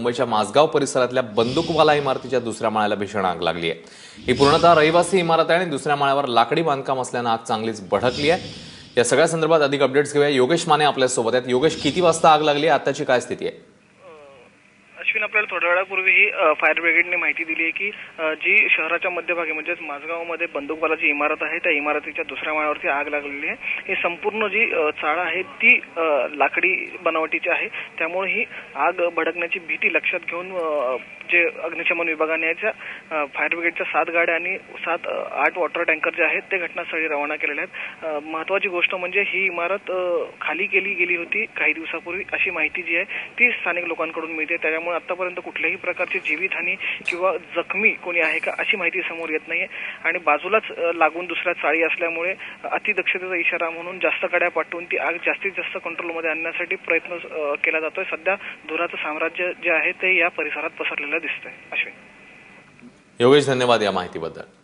मुंबईच्या माझगाव परिसरातल्या बंदूकवाला इमारतीच्या दुसऱ्या माळ्याला भीषण आग लागली आहे. ही पूर्णतः रहिवासी इमारत आहे आणि दुसऱ्या माळ्यावर लाकडी बांधकाम असल्यानं आग चांगलीच भडकली आहे. या सगळ्या संदर्भात अधिक अपडेट्स घेऊया. योगेश माने आपल्यासोबत आहेत. योगेश किती वाजता आग लागली आहे? आताची काय स्थिती आहे? अश्विन आपल्याला थोड्या वेळापूर्वी ही फायर ब्रिगेडने माहिती दिली आहे की जी शहराच्या मध्यभागी म्हणजेच माझगावमध्ये बंदूकवालाची इमारत आहे त्या इमारतीच्या दुसऱ्या माळ्यावरती आग लागलेली आहे. ही संपूर्ण जी चाळा आहे ती लाकडी बनावटीची आहे. त्यामुळे ही आग भडकण्याची भीती लक्षात घेऊन जे अग्निशमन विभागाने याच्या फायर ब्रिगेडच्या सात गाड्या आणि सात आठ वॉटर टँकर जे आहेत ते घटनास्थळी रवाना केलेले आहेत. महत्वाची गोष्ट म्हणजे ही इमारत खाली केली गेली होती काही दिवसापूर्वी अशी माहिती जी आहे ती स्थानिक लोकांकडून मिळते. त्याच्यामुळे आतापर्यंत कुठल्याही प्रकारची जीवितहानी किंवा जखमी कोणी आहे का अशी माहिती समोर येत नाहीये. आणि बाजूलाच लागून दुसऱ्या चाळी असल्यामुळे अतिदक्षतेचा इशारा म्हणून जास्त गाड्या पाठवून ती आग जास्तीत जास्त कंट्रोलमध्ये आणण्यासाठी प्रयत्न केला जातोय. सध्या धुराचं साम्राज्य जे आहे ते या परिसरात पसरलेलं दिसतंय. अश्विन. योगेश धन्यवाद या माहितीबद्दल.